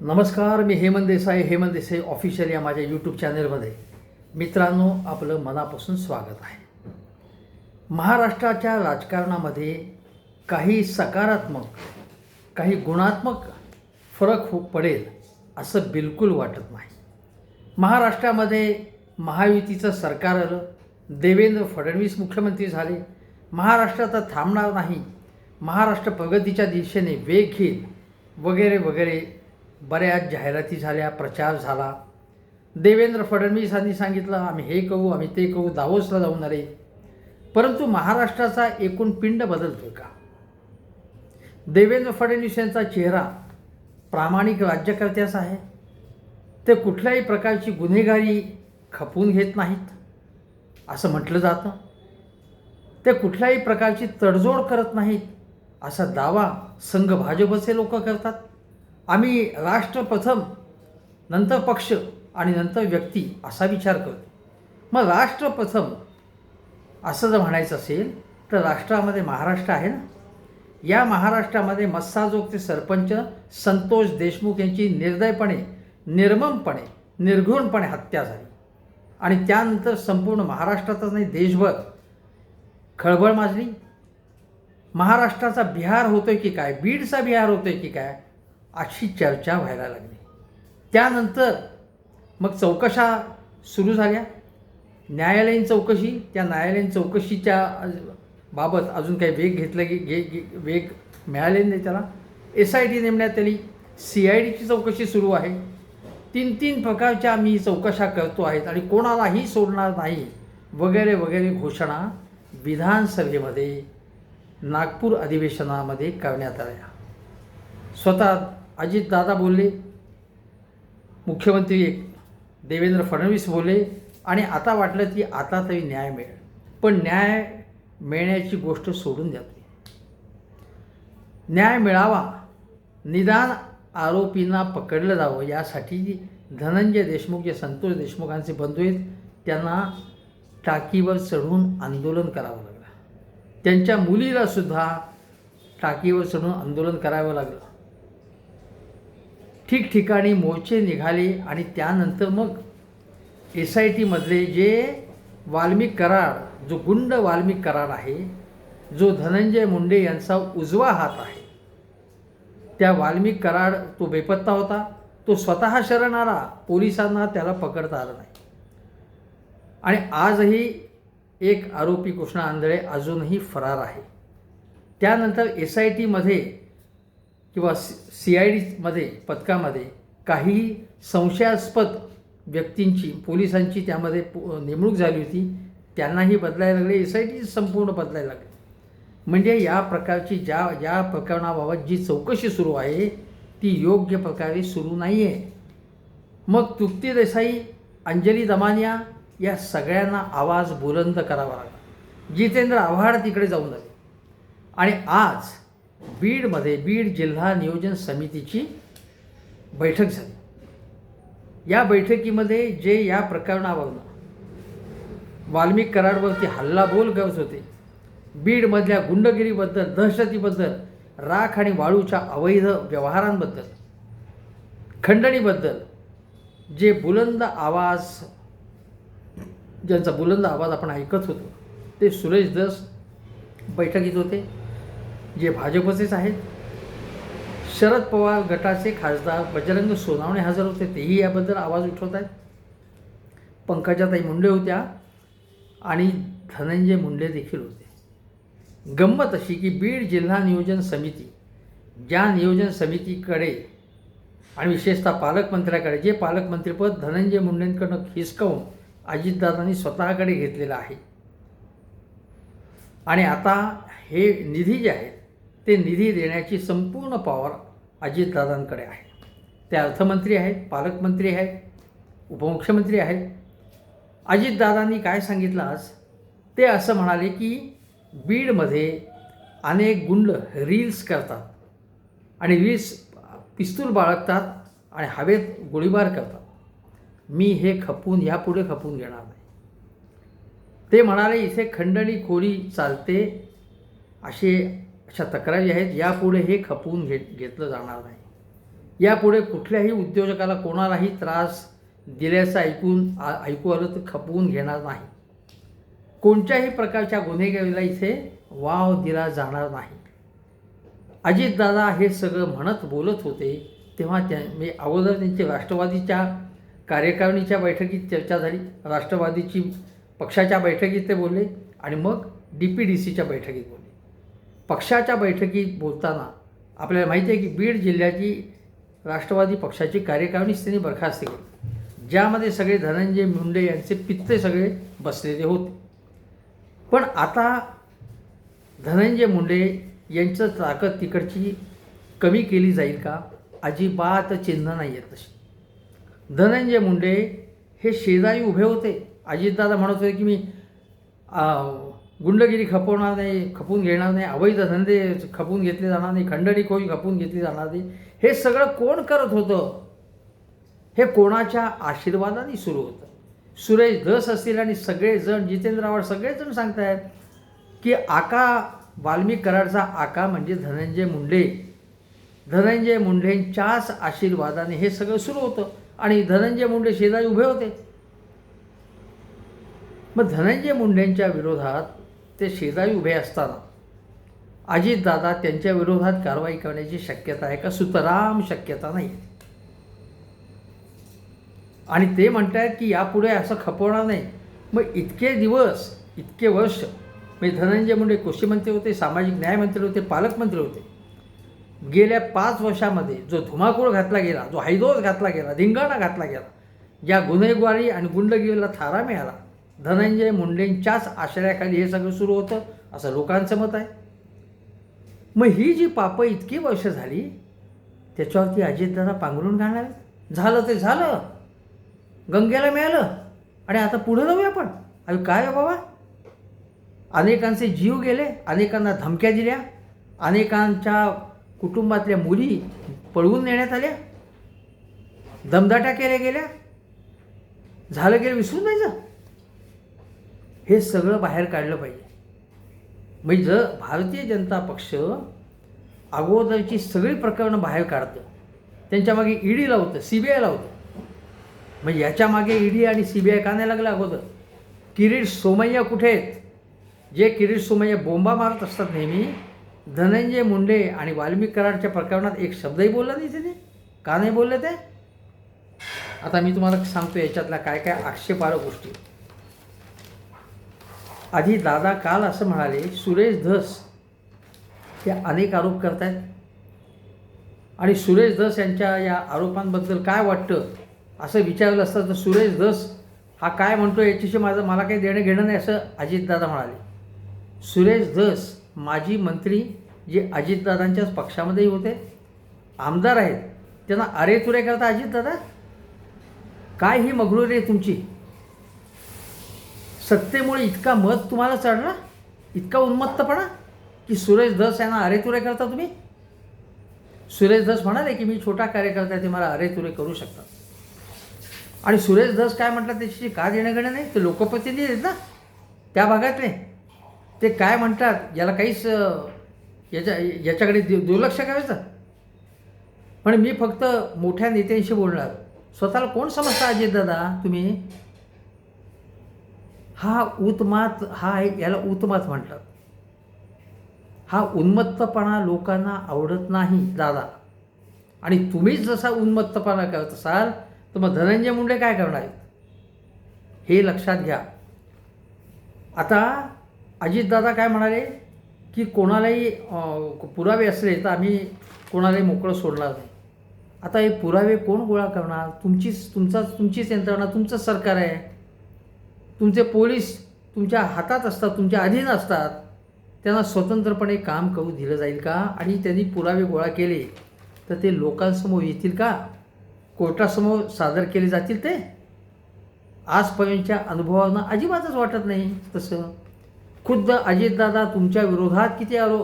नमस्कार मी हेमंत देसाई. हेमंत देसाई ऑफिशियल या माझ्या यूट्यूब चॅनलमध्ये मित्रांनो आपलं मनापासून स्वागत आहे. महाराष्ट्राच्या राजकारणामध्ये काही सकारात्मक काही गुणात्मक फरक हो पडेल असं बिलकुल वाटत नाही. महाराष्ट्रामध्ये महायुतीचं सरकार आलं देवेंद्र फडणवीस मुख्यमंत्री झाले. महाराष्ट्र आता थांबणार नाही. महाराष्ट्र प्रगतीच्या दिशेने वेग घेईल वगैरे वगैरे बऱ्याच जाहिराती झाल्या प्रचार झाला. देवेंद्र फडणवीसांनी सांगितलं आम्ही हे कहू आम्ही ते कहू दावोसला जाऊन आले परंतु महाराष्ट्राचा एकूण पिंड बदलतोय का? देवेंद्र फडणवीस यांचा चेहरा प्रामाणिक राज्यकर्त्याचा आहे. ते कुठल्याही प्रकारची गुन्हेगारी खपवून घेत नाहीत असं म्हटलं जातं. ते कुठल्याही प्रकारची तडजोड करत नाहीत असा दावा संघ भाजपचे लोक करतात. आम्ही राष्ट्र प्रथम नंतर पक्ष आणि नंतर व्यक्ती असा विचार करतो. मग राष्ट्र प्रथम असं जर म्हणायचं असेल तर राष्ट्रामध्ये महाराष्ट्र आहे ना? या महाराष्ट्रामध्ये मस्साजोगचे सरपंच संतोष देशमुख यांची निर्दयपणे निर्ममपणे निर्घृणपणे हत्या झाली. आणि त्यानंतर संपूर्ण महाराष्ट्रातच नाही देशभर खळबळ माजली. महाराष्ट्राचा बिहार होतोय की काय? बीडचा बिहार होतोय की काय? अशी चर्चा व्हायला लागली. त्यानंतर मग चौकशा सुरू झाल्या. न्यायालयीन चौकशी त्या न्यायालयीन चौकशीच्या बाबत अजून काही वेग घेतलं गे घे गे- वेग मिळाले नाही त्याला. एस आय टी नेमण्यात आली. सी आय डीची चौकशी सुरू आहे. तीन तीन प्रकारच्या मी चौकशा करतो आहेत आणि कोणालाही सोडणार नाही वगैरे वगैरे घोषणा विधानसभेमध्ये नागपूर अधिवेशनामध्ये करण्यात आल्या. स्वतः अजितदादा बोलले मुख्यमंत्री देवेंद्र फडणवीस बोलले आणि आता वाटलं की आता तरी न्याय मिळेल. पण न्याय मिळण्याची गोष्ट सोडून जाते न्याय मिळावा निदान आरोपींना पकडलं जावं यासाठी धनंजय देशमुख जे संतोष देशमुखांचे बंधू आहेत त्यांना टाकीवर चढून आंदोलन करावं लागलं. त्यांच्या मुलीला सुद्धा टाकीवर चढून आंदोलन करावं लागलं. ठिकठिकाणी मोर्चे निघाले आणि त्यानंतर मग एस आय टीमधले जे वाल्मिक करार जो गुंड वाल्मिक करार आहे जो धनंजय मुंडे यांचा उजवा हात आहे त्या वाल्मिक कराड तो बेपत्ता होता. तो स्वतः शरण आला पोलिसांना त्याला पकडता आलं नाही. आणि आजही एक आरोपी कृष्णा आंधळे अजूनही फरार आहे. त्यानंतर एस आय टीमध्ये किंवा सी आय डीमध्ये पथकामध्ये काही संशयास्पद व्यक्तींची पोलिसांची त्यामध्ये नेमणूक झाली होती त्यांनाही बदलायला लागले एस आय टी संपूर्ण बदलायला लागले. म्हणजे या प्रकारची ज्या ज्या प्रकरणाबाबत जी चौकशी सुरू आहे ती योग्य प्रकारे सुरू नाही आहे मग तृप्ती देसाई अंजली दमानिया या सगळ्यांना आवाज बुलंद करावा लागला. जितेंद्र आव्हाड तिकडे जाऊन आले. आणि आज बीडमध्ये बीड जिल्हा नियोजन समितीची बैठक झाली. या बैठकीमध्ये जे या प्रकरणावरनं वाल्मिक कराडवरती हल्लाबोल करत होते बीडमधल्या गुंडगिरीबद्दल दहशतीबद्दल राख आणि वाळूच्या अवैध व्यवहारांबद्दल खंडणीबद्दल जे बुलंद आवाज ज्यांचा बुलंद आवाज आपण ऐकत होतो ते सुरेश दस बैठकीत होते. जे भाजपचेच आहेत. शरद पवार गटाचे खासदार बजरंग सोनावणे हजर होते तेही याबद्दल आवाज उठवत आहेत. पंकजाताई मुंडे होत्या आणि धनंजय मुंडे देखील होते. गंमत अशी की बीड जिल्हा नियोजन समिती ज्या नियोजन समितीकडे आणि विशेषतः पालकमंत्र्याकडे जे पालकमंत्रीपद धनंजय मुंडेंकडनं खिसकावून अजितदादांनी स्वतःकडे घेतलेलं आहे. आणि आता हे निधी जे आहेत ते निधी देण्याची संपूर्ण पॉवर अजितदादांकडे आहे. ते अर्थमंत्री आहेत पालकमंत्री आहेत उपमुख्यमंत्री आहेत. अजितदादांनी काय सांगितलं आज? ते असं म्हणाले की बीडमध्ये अनेक गुंड रील्स करतात आणि रील्स पिस्तूल बाळगतात आणि हवेत गोळीबार करतात. मी हे खपून ह्यापुढे खपून घेणार नाही. ते म्हणाले इथे खंडणी खोरी चालते असे अशा तक्रारी आहेत यापुढे हे खपवून घे घेतलं जाणार नाही. यापुढे कुठल्याही उद्योजकाला कोणालाही त्रास दिल्याचं ऐकून ऐकू आलं तर खपवून घेणार नाही. कोणत्याही प्रकारच्या गुन्हेगारीला इथे वाव दिला जाणार नाही. अजितदादा हे सगळं म्हणत बोलत होते तेव्हा त्या मी अगोदर त्यांची राष्ट्रवादीच्या कार्यकारिणीच्या बैठकीत चर्चा झाली. राष्ट्रवादीची पक्षाच्या बैठकीत ते बोलले आणि मग डी पी डी सीच्या बैठकीत बोलले. पक्षाच्या बैठकीत बोलताना आपल्याला माहिती आहे की बीड जिल्ह्याची राष्ट्रवादी पक्षाची कार्यकारिणीच त्यांनी बरखास्त केली. ज्यामध्ये सगळे धनंजय मुंडे यांचे पित्ते सगळे बसलेले होते. पण आता धनंजय मुंडे यांचं ताकद तिकडची कमी केली जाईल का? अजिबात चिन्ह नाही आहेत तशी. धनंजय मुंडे हे शेजारी उभे होते. अजितदादा म्हणत होते की मी गुंडगिरी खपवणार नाही खपून घेणार नाही अवैध धंदे खपून घेतले जाणार नाही खंडणी खोई खपून घेतली जाणार नाही. हे सगळं कोण करत होतं? हे कोणाच्या आशीर्वादाने सुरू होतं? सुरेश धस असतील आणि सगळेजण जितेंद्र आव्हाड सगळेजण सांगतायत की आका वाल्मिक कराडचा आका म्हणजे धनंजय मुंडे. धनंजय मुंडेंच्याच आशीर्वादाने हे सगळं सुरू होतं आणि धनंजय मुंडे शेजारी उभे होते. मग धनंजय मुंडेंच्या विरोधात ते शेजारी उभे असताना अजितदादा त्यांच्या विरोधात कारवाई करण्याची शक्यता आहे का? सुतराम शक्यता नाही. आणि ते म्हणतायत की यापुढे असं खपवणार नाही. मग इतके दिवस इतके वर्ष म्हणजे धनंजय मुंडे कृषी मंत्री होते सामाजिक न्याय मंत्री होते पालकमंत्री होते. गेल्या पाच वर्षामध्ये जो धुमाकूळ घातला गेला जो हैदोस घातला गेला धिंगाणा घातला गेला ज्या गुन्हेगारी आणि गुंडगिरीला थारा मिळाला धनंजय मुंडेंच्याच आश्रयाखाली हे सगळं सुरू होतं असं लोकांचं मत आहे. मग ही जी पापं इतकी वर्ष झाली त्याच्यावरती अजितदादा पांघरून घालणार झालं ते झालं. गंगेला मिळालं. आणि आता पुढं जाऊया आपण. अरे काय हो बाबा? अनेकांचे जीव गेले अनेकांना धमक्या दिल्या अनेकांच्या कुटुंबातल्या मुली पळवून नेण्यात आल्या. दमदाट्या केल्या गेल्या. झालं गेलं विसरून जायचं. हे सगळं बाहेर काढलं पाहिजे. म्हणजे जर भारतीय जनता पक्ष अगोदरची सगळी प्रकरणं बाहेर काढतं त्यांच्यामागे ई ईडी लावतं सी बी आय लावतं. म्हणजे याच्या मागे ईडी आणि सी बी आय का नाही लागलं अगोदर? किरीट सोमय्या कुठे आहेत? जे किरीट सोमय्या बोंबा मारत असतात नेहमी धनंजय मुंडे आणि वाल्मिक कराडच्या प्रकरणात एक शब्दही बोलला नाही त्याने. का नाही बोलले ते? आता मी तुम्हाला सांगतो याच्यातल्या काय काय आक्षेपार्ह गोष्टी. आधी दादा काल असं म्हणाले सुरेश धस. हे अनेक आरोप करत आहेत आणि सुरेश धस यांच्या या आरोपांबद्दल काय वाटतं? असं विचारलं असतं तर सुरेश धस हा काय म्हणतो याच्याशी माझं मला काही देणं घेणं नाही असं अजितदादा म्हणाले. सुरेश धस माजी मंत्री जे अजितदादांच्याच पक्षामध्येही होते. आमदार आहेत. त्यांना अरे तुरे करता अजितदादा काय ही मगरुरी आहे तुमची? सत्तेमुळे इतका मत तुम्हाला चढला? इतका उन्मत्तपणा? की सुरेश धस यांना अरे तुरे करता तुम्ही? सुरेश धस म्हणाले की मी छोटा कार्यकर्ता आहे ते मला अरे तुरे करू शकतात. आणि सुरेश धस काय म्हटलं त्याची का देणं नाही ते लोकप्रतिनिधी आहेत ना? त्या भागातले. ते काय म्हणतात याला काहीच याच्या याच्याकडे दु- दुर्लक्ष करायचं पण मी फक्त मोठ्या नेत्यांशी बोलणार. स्वतःला कोण समजता अजितदादा तुम्ही? हा उतमात हा आहे याला उतमात म्हणतात. हा उन्मत्तपणा लोकांना आवडत नाही दादा. आणि तुम्हीच जसा उन्मत्तपणा करत असाल तर मग धनंजय मुंडे काय करणार आहेत? हे लक्षात घ्या. आता अजितदादा काय म्हणाले? की कोणालाही पुरावे असले तर आम्ही कोणालाही मोकळं सोडणार नाही. आता हे पुरावे कोण गोळा करणार? तुमचीच तुमचाच तुमचीच यंत्रणा तुमचंच सरकार आहे. तुमचे पोलीस तुमच्या हातात असतात तुमच्या अधीन असतात त्यांना स्वतंत्रपणे काम करू दिलं जाईल का? आणि त्यांनी पुरावे गोळा केले तर ते लोकांसमोर येतील का? कोर्टासमोर सादर केले जातील ते? आजपर्यंतच्या अनुभवांना अजिबातच वाटत नाही तसं. खुद्द अजितदादा तुमच्या विरोधात किती आरो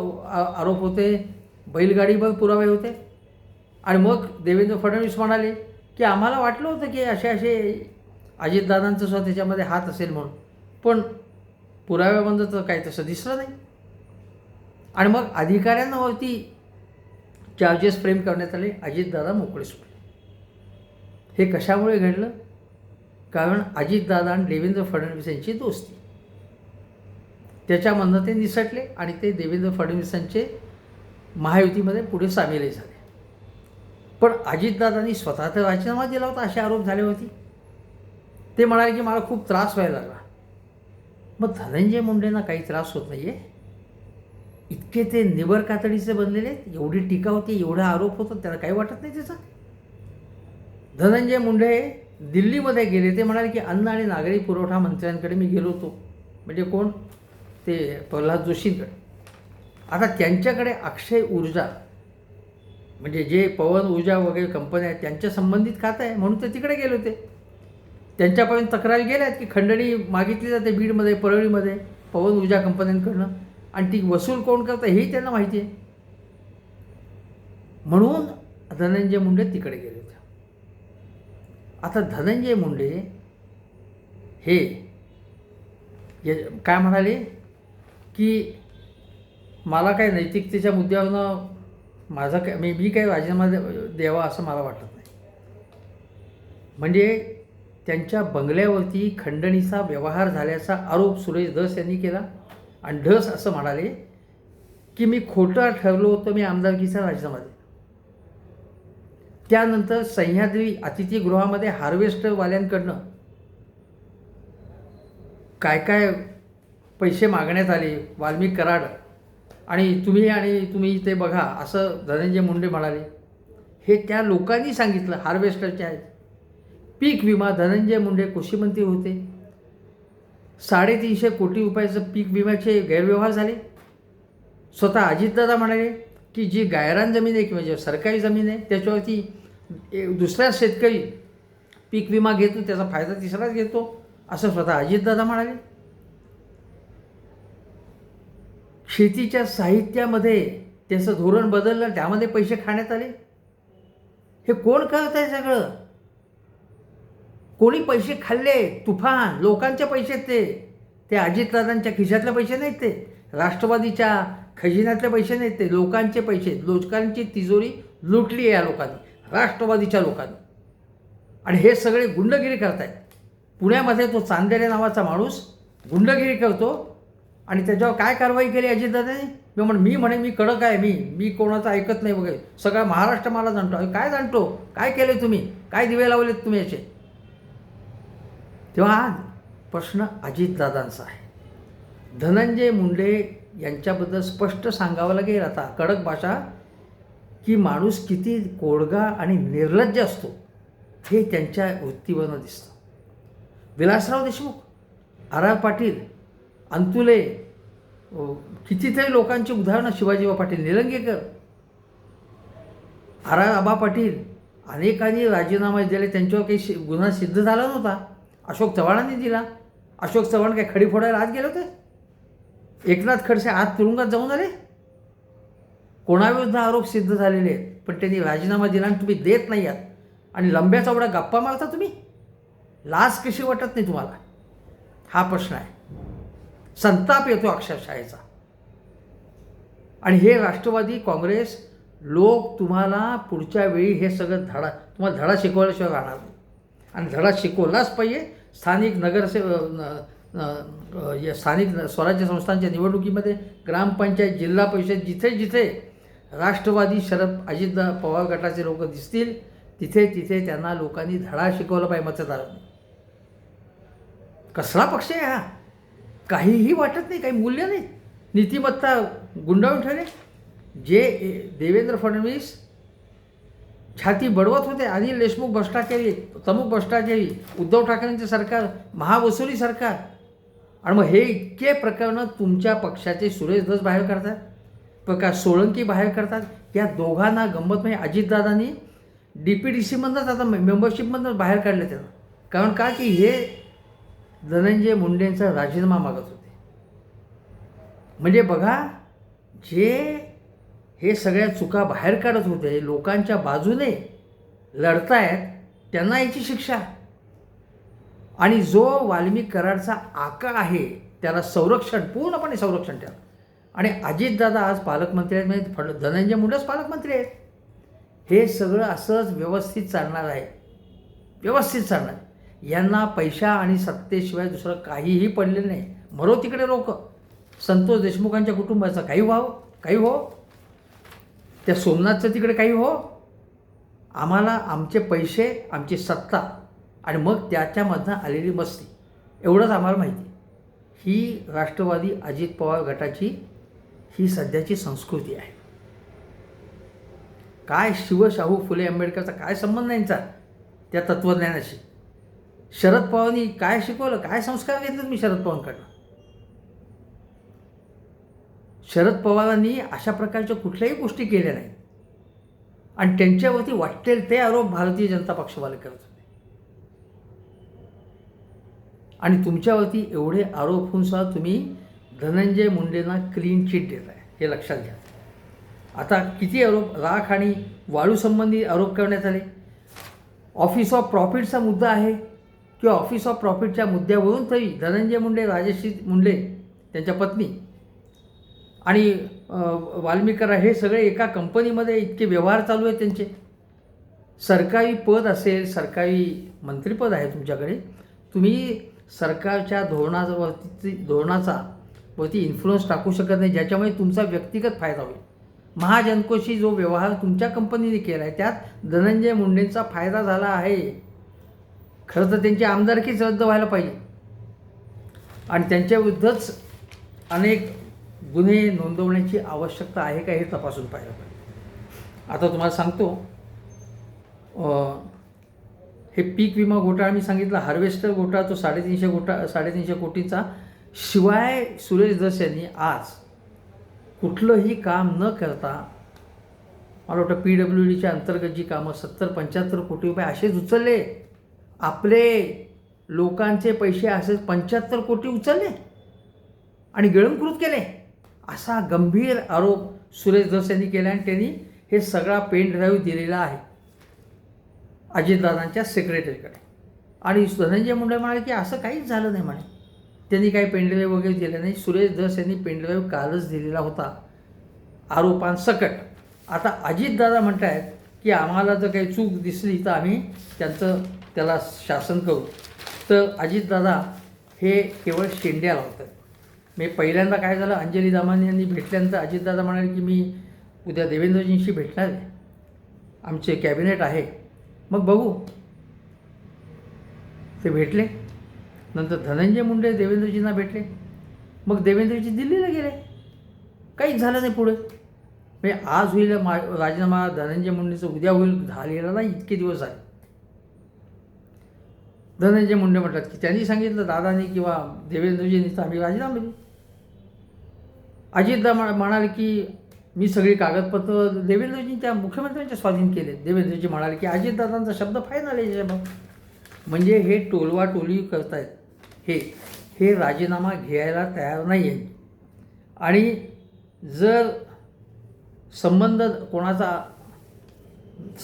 आरोप होते? बैलगाडीवर पुरावे होते? आणि मग देवेंद्र फडणवीस म्हणाले की आम्हाला वाटलं होतं की असे असे अजितदादांचं सुद्धा त्याच्यामध्ये हात असेल म्हणून. पण पुराव्यामध्ये तर काही तसं दिसलं नाही. आणि मग अधिकाऱ्यांवरती चार्जेस फ्रेम करण्यात आले अजितदादा मोकळे सुटले. हे कशामुळे घडलं? कारण अजितदादा आणि देवेंद्र फडणवीस यांची दोस्ती. त्याच्यामधनं ते निसटले आणि ते देवेंद्र फडणवीसांचे महायुतीमध्ये पुढे सामीलही झाले. पण अजितदादांनी स्वतः तर राजीनामा दिला होता असे आरोप झाले होते. ते म्हणाले की मला खूप त्रास व्हायला लागला. मग धनंजय मुंडेंना काही त्रास होत नाही आहे इतके ते निबर कातडीचे बनलेले आहेत. एवढी टीका होती एवढा आरोप होतो त्याला काही वाटत नाही त्याचा. धनंजय मुंडे दिल्लीमध्ये गेले. ते म्हणाले की अन्न आणि नागरी पुरवठा मंत्र्यांकडे मी गेलो होतो. म्हणजे कोण? ते प्रल्हाद जोशींकडे. आता त्यांच्याकडे अक्षय ऊर्जा म्हणजे जे पवन ऊर्जा वगैरे कंपन्या आहेत त्यांच्या संबंधित खातं आहे म्हणून ते तिकडे गेले होते. त्यांच्यापर्यंत तक्रारी गेल्या आहेत की खंडणी मागितली जाते बीडमध्ये परळीमध्ये पवन ऊर्जा कंपन्यांकडनं. आणि ती वसूल कोण करतं हेही त्यांना माहिती आहे. म्हणून धनंजय मुंडे तिकडे गेले होते. आता धनंजय मुंडे हे काय म्हणाले? की मला काय नैतिकतेच्या मुद्द्यावरनं माझा काय मी मी काही राजीनामा दे- द्यावा असं मला वाटत नाही. म्हणजे त्यांच्या बंगल्यावरती खंडणीचा व्यवहार झाल्याचा आरोप सुरेश धस यांनी केला. आणि ढस असं म्हणाले की मी खोटं ठरलो होतं मी आमदारकीचा राजीनामा दे त्यानंतर सह्याद्री अतिथीगृहामध्ये हार्वेस्टरवाल्यांकडनं काय काय पैसे मागण्यात आले वाल्मिक कराड आणि तुम्ही आणि तुम्ही ते बघा असं धनंजय मुंडे म्हणाले. हे त्या लोकांनी सांगितलं हार्वेस्टरच्या आहेत. पीक विमा धनंजय मुंडे कृषीमंत्री होते. साडेतीनशे कोटी रुपयाचं पीक विम्याचे गैरव्यवहार झाले. स्वतः अजितदादा म्हणाले की जी गायरान जमीन आहे किंवा जी सरकारी जमीन आहे त्याच्यावरती ए- दुसरा शेतकरी पीक विमा घेतो त्याचा फायदा तिसराच घेतो असं स्वतः अजितदादा म्हणाले. शेतीच्या साहित्यामध्ये त्याचं धोरण बदललं त्यामध्ये पैसे खाण्यात आले. हे कोण करत आहे सगळं? कोणी पैसे खाल्ले तुफान लोकांचे पैसे ते ते अजितदादांच्या खिशातले पैसे नाहीत ते राष्ट्रवादीच्या खजिन्यातले पैसे नाहीत ते लोकांचे पैसे रोजगारांची लोकांची तिजोरी लुटली आहे या लोकांनी राष्ट्रवादीच्या लोकांनी. आणि हे सगळे गुंडगिरी करतायत. पुण्यामध्ये तो चांदेरे नावाचा माणूस गुंडगिरी करतो आणि त्याच्यावर काय कारवाई केली अजितदादाने? मी म्हण मी म्हणे मी कडक आहे मी मी कोणाचं ऐकत नाही वगैरे. सगळा महाराष्ट्र मला जाणतो. अरे काय जाणतो? काय केले तुम्ही? काय दिवे लावलेत तुम्ही याचे? तेव्हा आज प्रश्न अजितदादांचा आहे. धनंजय मुंडे यांच्याबद्दल स्पष्ट सांगावं लागेल. आता कडक भाषा की माणूस किती कोडगा आणि निर्लज्ज असतो हे त्यांच्या वृत्तीवरनं दिसतं. विलासराव देशमुख आर आर पाटील अंतुले कितीतरी लोकांची उदाहरणं शिवाजीबा पाटील निलंगेकर आर आर आबा पाटील अनेकांनी राजीनामा दिले त्यांच्यावर काही शि- गुन्हा सिद्ध झाला नव्हता. अशोक चव्हाणांनी दिला. अशोक चव्हाण काय खडी फोडायला आत गेले होते? एकनाथ खडसे आत तुरुंगात जाऊन आले? कोणाविरुद्ध आरोप सिद्ध झालेले आहेत? पण त्यांनी राजीनामा दिला आणि तुम्ही देत नाही आहात. आणि लंब्या चौड्या गप्पा मारता तुम्ही? लाज कशी वाटत नाही तुम्हाला? हा प्रश्न आहे. संताप येतो अक्षरशःचा आणि हे राष्ट्रवादी काँग्रेस लोक तुम्हाला पुढच्या वेळी हे सगळं धडा तुम्हाला धडा शिकवल्याशिवाय राहणार नाही. आणि धडा शिकवलाच पाहिजे. स्थानिक नगरसे या स्थानिक स्वराज्य संस्थांच्या निवडणुकीमध्ये ग्रामपंचायत जिल्हा परिषद जिथे जिथे राष्ट्रवादी शरद अजितदा पवार गटाचे लोक दिसतील तिथे तिथे त्यांना लोकांनी धडा शिकवला पाहिजे मतदारांनी. कसला पक्ष आहे हा? काहीही वाटत नाही काही मूल्य नाही. नीतिमत्ता गुंडाळून ठेवले जे ए- देवेंद्र फडणवीस छाती बडवत होते. अनिल देशमुख भ्रष्टाचारी प्रमुख भ्रष्टाचारी उद्धव ठाकरेंचे सरकार महावसुली सरकार. आणि मग हे इतके प्रकरणं तुमच्या पक्षाचे सुरेश दस बाहेर करतात प्रकाश सोळंकी बाहेर करतात या दोघांना गंमत म्हणजे अजितदादांनी डी पी डी सीमधनंच आता मेंबरशिपमधनंच बाहेर काढलं त्यांना कारण का? की हे धनंजय मुंडेंचा राजीनामा मागत होते. म्हणजे बघा जे हे सगळ्या चुका बाहेर काढत होते. लोकांच्या बाजूने लढतायत त्यांना याची शिक्षा. आणि जो वाल्मिक कराडचा आका आहे त्याला संरक्षण पूर्णपणे संरक्षण ठेवा. आणि अजितदादा आज पालकमंत्री आहेत म्हणजे फड धनंजय मुंडेच पालकमंत्री आहेत. हे सगळं असंच व्यवस्थित चालणार आहे. व्यवस्थित चालणार. यांना पैसा आणि सत्तेशिवाय दुसरं काहीही पडलेलं नाही. मरो तिकडे लोक. संतोष देशमुखांच्या कुटुंबाचं काही व्हावं काही हो. त्या सोमनाथचं तिकडे काही हो. आम्हाला आमचे पैसे आमची सत्ता आणि मग त्याच्यामधनं आलेली मस्ती एवढंच आम्हाला माहिती. ही राष्ट्रवादी अजित पवार गटाची ही सध्याची संस्कृती आहे. काय शिवशाहू फुले आंबेडकरचा काय संबंध यांचा? त्या तत्त्वज्ञानाशी शरद पवारांनी काय शिकवलं? काय संस्कार घेतले मी शरद पवारांकडनं? शरद पवारांनी अशा प्रकारच्या कुठल्याही गोष्टी केल्या नाही आणि त्यांच्यावरती वाटेल ते आरोप भारतीय जनता पक्षवाले करत होते. आणि तुमच्यावरती एवढे आरोप होऊन सुद्धा तुम्ही धनंजय मुंडेंना क्लीन चिट देत आहे हे लक्षात घ्या. आता किती आरोप राख आणि वाळूसंबंधी आरोप करण्यात आले? ऑफिस ऑफ प्रॉफिटचा मुद्दा आहे किंवा ऑफिस ऑफ प्रॉफिटच्या मुद्द्यावरून तरी धनंजय मुंडे राजेश मुंडे त्यांच्या पत्नी आणि वाल्मिकर वाल्मिकरा हे सगळे एका कंपनीमध्ये इतके व्यवहार चालू आहेत त्यांचे. सरकारी पद असेल सरकारी मंत्रिपद आहे तुमच्याकडे. तुम्ही सरकारच्या धोरणावरती धोरणाचा वरती इन्फ्लुअन्स टाकू शकत नाही ज्याच्यामुळे तुमचा व्यक्तिगत फायदा होईल. महाजनकोशी जो व्यवहार तुमच्या कंपनीने केला आहे त्यात धनंजय मुंडेंचा फायदा झाला आहे. खरं तर त्यांची आमदारकीच रद्द व्हायला पाहिजे. आणि त्यांच्याविरुद्धच अनेक गुन्हे नोंदवण्याची आवश्यकता आहे का हे तपासून पाहिलं पाहिजे. आता तुम्हाला सांगतो हे पीक विमा घोटाळा मी सांगितला हार्वेस्टर घोटाळा तो साडेतीनशे घोटा साडेतीनशे कोटींचा. शिवाय सुरेश दस यांनी आज कुठलंही काम न करता मला वाटतं पी डब्ल्यू डीच्या अंतर्गत जी कामं सत्तर पंच्याहत्तर कोटी रुपये असेच उचलले. आपले लोकांचे पैसे असेच पंच्याहत्तर कोटी उचलले आणि गिळंकृत केले. असा गंभीर आरोप सुरेश धस यांनी केला आणि त्यांनी हे सगळा पेन ड्राईव्ह दिलेला आहे अजितदादांच्या सेक्रेटरीकडे आणि धनंजय मुंडे म्हणाले की असं काहीच झालं नाही म्हणे. त्यांनी काही पेनड्राईव्ह वगैरे दिले नाही. सुरेश धस यांनी पेनड्राईव्ह कालच दिलेला होता. आरोपांसकट. आता अजितदादा म्हणत आहेत की आम्हाला जर काही चूक दिसली तर आम्ही त्यांचं त्याला शासन करू. तर अजितदादा हे केवळ शेंड्या लावतात. मी पहिल्यांदा काय झालं अंजली दामाने यांनी भेटल्यानंतर अजितदादा म्हणाले की मी उद्या देवेंद्रजींशी भेटणार आहे. आमचे कॅबिनेट आहे. मग बघू. ते भेटले. नंतर धनंजय मुंडे देवेंद्रजींना भेटले. मग देवेंद्रजी दिल्लीला गेले. काहीच झालं नाही पुढे. म्हणजे आज होईल मा राजीनामा धनंजय मुंडेचं उद्या होईल झालेला नाही इतके दिवस झाले. धनंजय मुंडे म्हणतात की त्यांनी सांगितलं दादानी किंवा देवेंद्रजींनी तर आम्ही राजीनामा दिले. अजितदा म्हणा म्हणाले की मी सगळी कागदपत्र देवेंद्रजींच्या मुख्यमंत्र्यांच्या स्वाधीन केले. देवेंद्रजी म्हणाले की अजितदादांचा शब्द फायनल आहे याच्याबाबत म्हणजे हे टोलवा टोली करतायत. हे हे राजीनामा घ्यायला तयार नाही आहे आणि जर संबंध कोणाचा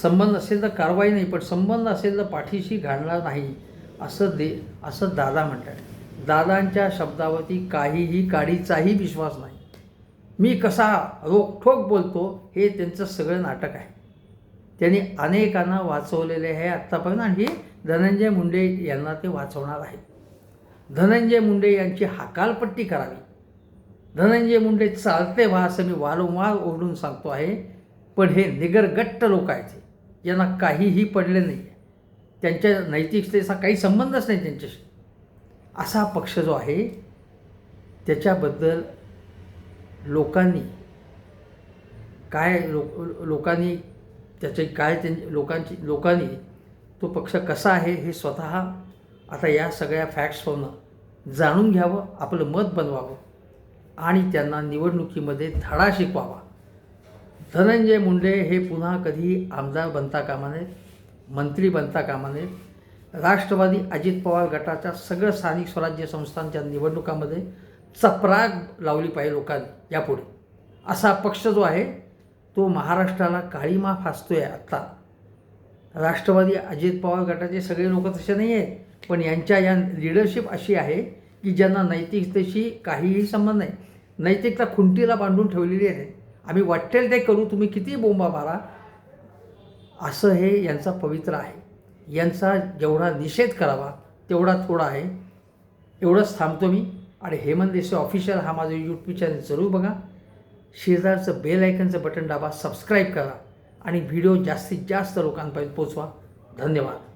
संबंध असेल तर कारवाई नाही पण संबंध असेल तर पाठीशी घालणार नाही असं दे असं दादा म्हणतात. दादांच्या शब्दावरती काहीही काडीचाही विश्वास नाही. मी कसा रोखठोक बोलतो हे त्यांचं सगळं नाटक आहे. त्यांनी अनेकांना वाचवलेले आहे आत्तापर्यंत आणि धनंजय मुंडे यांना ते वाचवणार आहे. धनंजय मुंडे यांची हकालपट्टी करावी. धनंजय मुंडे चालते व्हा असं मी वारंवार ओरडून सांगतो आहे पण हे निगरगट्ट लोक आहेत यांना काहीही पडले नाही त्यांच्या नैतिकतेचा काही संबंधच नाही त्यांच्याशी. असा पक्ष जो आहे त्याच्याबद्दल लोकांनी काय लोक लोकांनी त्याचे काय त्यां लोकांची लोकांनी तो पक्ष कसा आहे हे स्वतः आता या सगळ्या फॅक्ट्सवरनं जाणून घ्यावं आपलं मत बनवावं आणि त्यांना निवडणुकीमध्ये धडा शिकवावा. धनंजय मुंडे हे पुन्हा कधी आमदार बनता कामा नयेत मंत्री बनता कामा नयेत राष्ट्रवादी अजित पवार गटाच्या सगळं स्थानिक स्वराज्य संस्थांच्या निवडणुकामध्ये चपराक लावली पाहिजे लोकांनी यापुढे. असा पक्ष जो आहे तो महाराष्ट्राला काळीमा फासतो आहे आत्ता राष्ट्रवादी अजित पवार गटाचे सगळे लोक तसे नाही आहेत पण यांच्या या लिडरशिप अशी आहे की ज्यांना नैतिकतेशी काहीही संबंध नाही. नैतिकता खुंटीला बांधून ठेवलेली आहे. आम्ही वाटेल ते करू तुम्ही किती बोंबा मारा. असं हे यांचा पवित्र आहे. यांचा जेवढा निषेध करावा तेवढा थोडा आहे. एवढंच थांबतो मी. आणि हेमंत देसाई ऑफिशियल हा माझा यूट्यूब चॅनल जरूर बघा. शेजारचं बेल आयकनचं बटन दाबा सबस्क्राईब करा आणि व्हिडिओ जास्तीत जास्त लोकांपर्यंत पोचवा धन्यवाद.